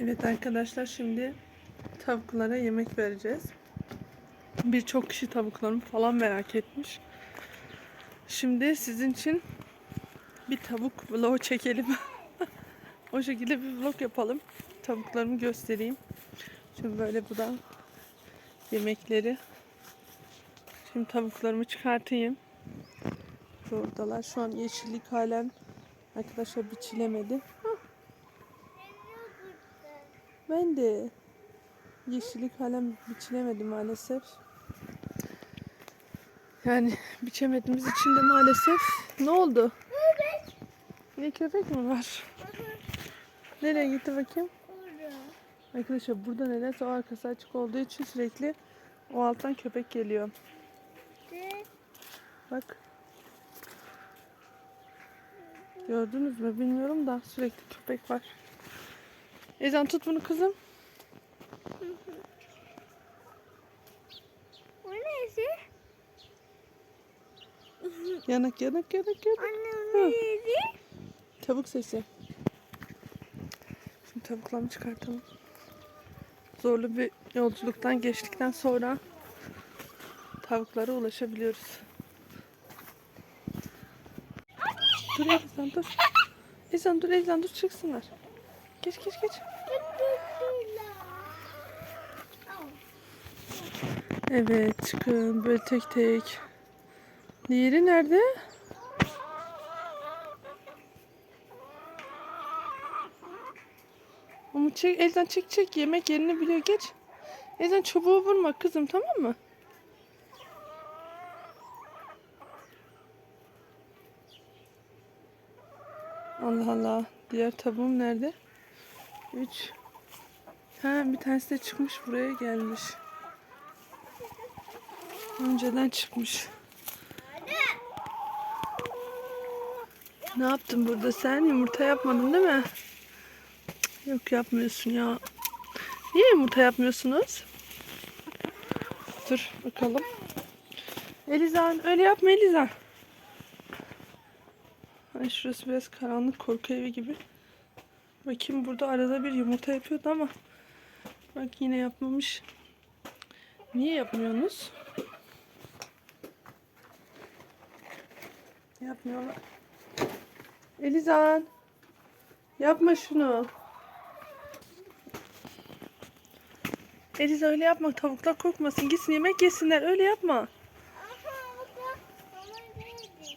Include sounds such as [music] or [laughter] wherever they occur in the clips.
Evet arkadaşlar şimdi tavuklara yemek vereceğiz. Birçok kişi tavuklarımı falan merak etmiş. Şimdi sizin için bir tavuk vlog çekelim. [laughs] o şekilde bir vlog yapalım. Tavuklarımı göstereyim. Şimdi böyle bu da yemekleri. Şimdi tavuklarımı çıkartayım. Buradalar. Şu an yeşillik halen arkadaşlar biçilemedi. Ben de yeşillik halen biçilemedi maalesef. Yani biçemediğimiz için de maalesef ne oldu? Ne köpek mi var? Nereye gitti bakayım? Arkadaşlar burada nedense o arkası açık olduğu için sürekli o alttan köpek geliyor. Bak. Gördünüz mü bilmiyorum da sürekli köpek var. Ezan tut bunu kızım. O neyse? Yanak yanak yanak yanak. Anne o neydi? Tavuk sesi. Şimdi tavuklarını çıkartalım. Zorlu bir yolculuktan geçtikten sonra tavuklara ulaşabiliyoruz. Dur Ezan dur. Ezan dur Ezan dur çıksınlar. Geç geç geç. Evet çıkın böyle tek tek. Diğeri nerede? Ama çek, elden çek çek yemek yerini biliyor geç. Elden çubuğu vurma kızım tamam mı? Allah Allah. Diğer tabuğum nerede? 3 Ha bir tanesi de çıkmış buraya gelmiş. Önceden çıkmış. Ne yaptın burada sen? Yumurta yapmadın değil mi? Yok yapmıyorsun ya. Niye yumurta yapmıyorsunuz? Dur bakalım. Elizan öyle yapma Elizan. Ay şurası biraz karanlık korku evi gibi. Bakayım burada arada bir yumurta yapıyordu ama bak yine yapmamış. Niye yapmıyorsunuz? Yapmıyorlar. Elizan. Yapma şunu. Eliza öyle yapma. Tavuklar korkmasın. Gitsin yemek yesinler. Öyle yapma.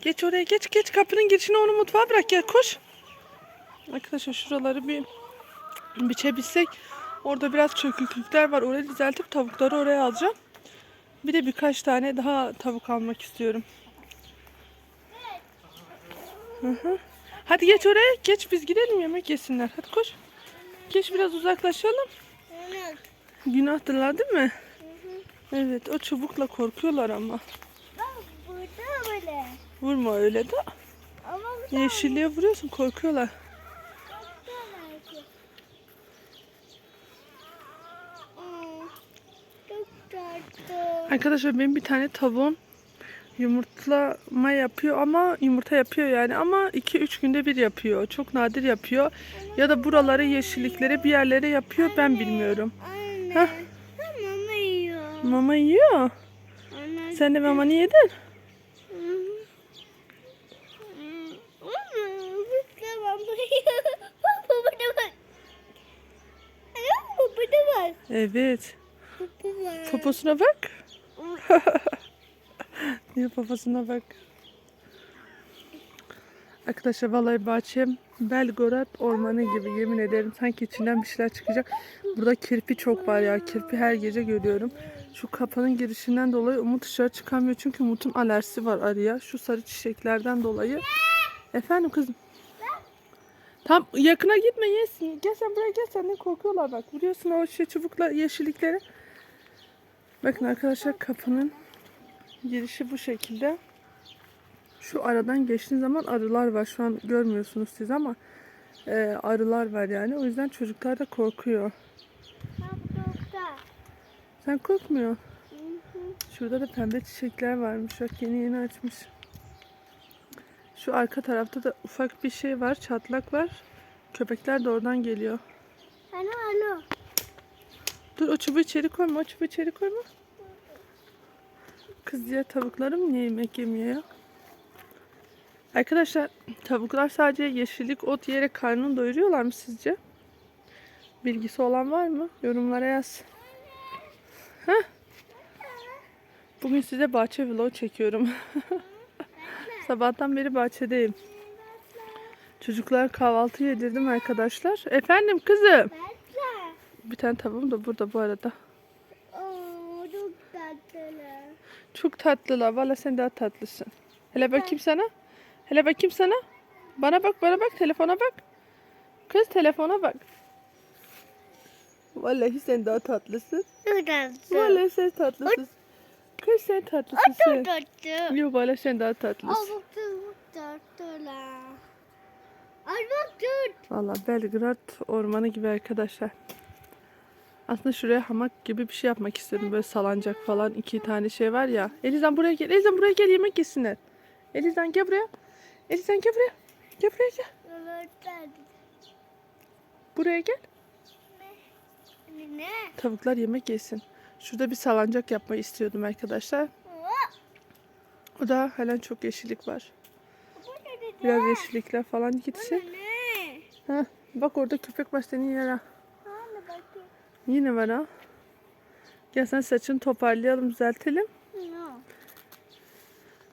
Geç oraya geç geç. Kapının girişine onu mutfağa bırak. Gel koş. Arkadaşlar şuraları bir biçebilsek. Orada biraz çöküklükler var. Orayı düzeltip tavukları oraya alacağım. Bir de birkaç tane daha tavuk almak istiyorum. Hı hı. Hadi geç oraya. Geç biz gidelim yemek yesinler. Hadi koş. Geç biraz uzaklaşalım. Günahtırlar değil mi? Evet o çubukla korkuyorlar ama. Bak burada böyle. Vurma öyle de. Yeşilliğe vuruyorsun korkuyorlar. belki. Aa, Çok tatlı. Arkadaşlar benim bir tane tavuğum yumurtlama yapıyor ama yumurta yapıyor yani ama 2-3 günde bir yapıyor. Çok nadir yapıyor. Ya da buraları yeşilliklere bir yerlere yapıyor ben bilmiyorum. Anne. Mama yiyor. Mama yiyor. Anne. Sen de mamanı yedin. Hmm. Evet. Poposuna bak. [laughs] Niye poposuna bak. Arkadaşlar vallahi bahçem Belgorod ormanı gibi yemin ederim sanki içinden bir şeyler çıkacak. Burada kirpi çok var ya kirpi her gece görüyorum. Şu kapının girişinden dolayı Umut dışarı çıkamıyor çünkü Umut'un alerjisi var arıya. Şu sarı çiçeklerden dolayı. Efendim kızım. Tam yakına gitme yesin. Gel sen buraya gel sen ne korkuyorlar bak. Vuruyorsun o şey çubukla yeşilliklere. Bakın arkadaşlar kapının girişi bu şekilde. Şu aradan geçtiğiniz zaman arılar var. Şu an görmüyorsunuz siz ama e, arılar var yani. O yüzden çocuklar da korkuyor. Sen korkmuyor. Şurada da pembe çiçekler varmış. Bak yeni yeni açmış. Şu arka tarafta da ufak bir şey var. Çatlak var. Köpekler de oradan geliyor. Alo alo. Dur o çubuğu içeri koyma. O çubuğu içeri koyma. Kız diğer tavuklarım niye yemek yemiyor ya? Arkadaşlar tavuklar sadece yeşillik ot yiyerek karnını doyuruyorlar mı sizce? Bilgisi olan var mı? Yorumlara yaz. Bugün size bahçe vlog çekiyorum. [laughs] Sabahtan beri bahçedeyim. Çocuklar kahvaltı yedirdim arkadaşlar. Efendim kızım. Bir tane tavuğum da burada bu arada. Oo çok tatlı. Çok tatlılar. Valla sen daha tatlısın. Hele bakayım sana. Hele bakayım sana. Bana bak bana bak. Telefona bak. Kız telefona bak. Vallahi sen daha tatlısın. Tatlı. Vallahi sen tatlısın. Kız sen tatlısın sen. Tatlı. Yok vallahi sen daha tatlısın. Çok tut. Valla Belgrad ormanı gibi arkadaşlar. Aslında şuraya hamak gibi bir şey yapmak istedim. Böyle salancak falan iki tane şey var ya. Elizan buraya gel. Elizan buraya gel yemek yesinler. Elizan gel buraya. Elizan gel buraya. Gel buraya gel. Buraya gel. Ne? Tavuklar yemek yesin. Şurada bir salancak yapmayı istiyordum arkadaşlar. O da halen çok yeşillik var. Biraz yeşillikler falan gitsin. Heh, bak orada köpek var senin bakayım. Yine var ha. Gel sen saçını toparlayalım düzeltelim.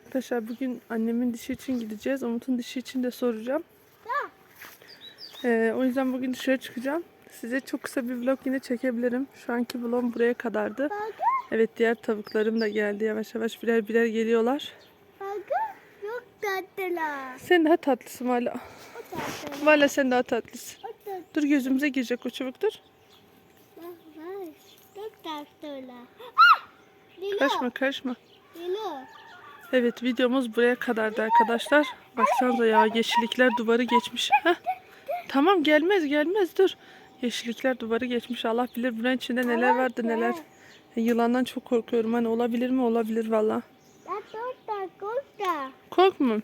Arkadaşlar bugün annemin dişi için gideceğiz. Umut'un dişi için de soracağım. Ee, o yüzden bugün dışarı çıkacağım. Size çok kısa bir vlog yine çekebilirim. Şu anki vlogum buraya kadardı. Evet diğer tavuklarım da geldi. Yavaş yavaş birer birer geliyorlar. Çok tatlılar. Sen daha tatlısın tatlı. Valla sen daha tatlısın. Dur gözümüze girecek o çubuk dur. Tatlılar. Ah! Dilo. Karışma karışma. Dilo. Evet videomuz buraya kadardı arkadaşlar. Baksanıza ya yeşillikler duvarı geçmiş. Heh. Tamam gelmez gelmez dur. Yeşillikler duvarı geçmiş. Allah bilir bunun içinde neler vardı neler. Yılandan çok korkuyorum. Hani olabilir mi? Olabilir valla. Korkmam.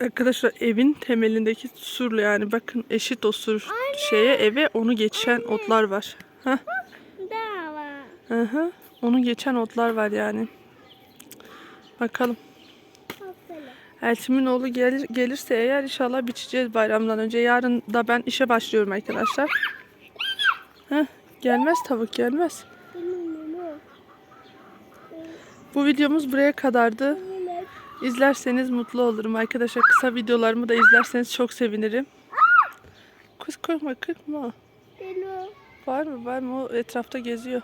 Arkadaşlar evin temelindeki surla yani bakın eşit o sur şeye eve onu geçen otlar var. Heh. Daha var. Hı hı. Onu geçen otlar var yani. Bakalım. Elçimin oğlu gelir, gelirse eğer inşallah biçeceğiz bayramdan önce. Yarın da ben işe başlıyorum arkadaşlar. Heh, gelmez tavuk gelmez. Bu videomuz buraya kadardı. İzlerseniz mutlu olurum arkadaşlar. Kısa videolarımı da izlerseniz çok sevinirim. Kız korkma kırpma. Var mı var mı o etrafta geziyor.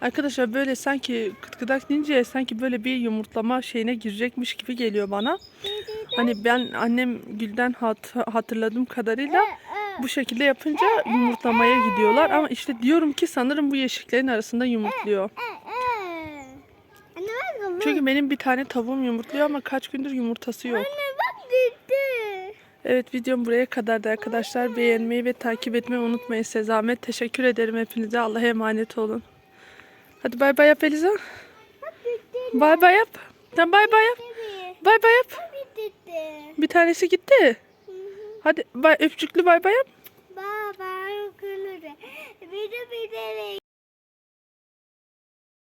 Arkadaşlar böyle sanki kıtkıdak deyince sanki böyle bir yumurtlama şeyine girecekmiş gibi geliyor bana. Hani ben annem Gül'den hat- hatırladığım kadarıyla bu şekilde yapınca yumurtlamaya gidiyorlar. Ama işte diyorum ki sanırım bu yeşiklerin arasında yumurtluyor. Çünkü benim bir tane tavuğum yumurtluyor ama kaç gündür yumurtası yok. Anne bak. Evet videom buraya kadardı arkadaşlar. Beğenmeyi ve takip etmeyi unutmayın size zahmet. Teşekkür ederim hepinize. Allah'a emanet olun. Hadi bay bay yap Eliza. Bay bay yap. Sen bay bay yap. Bay bay yap. Bir tanesi gitti. Hadi bay, öpücüklü bay bay yap. Baba, bir de bir de.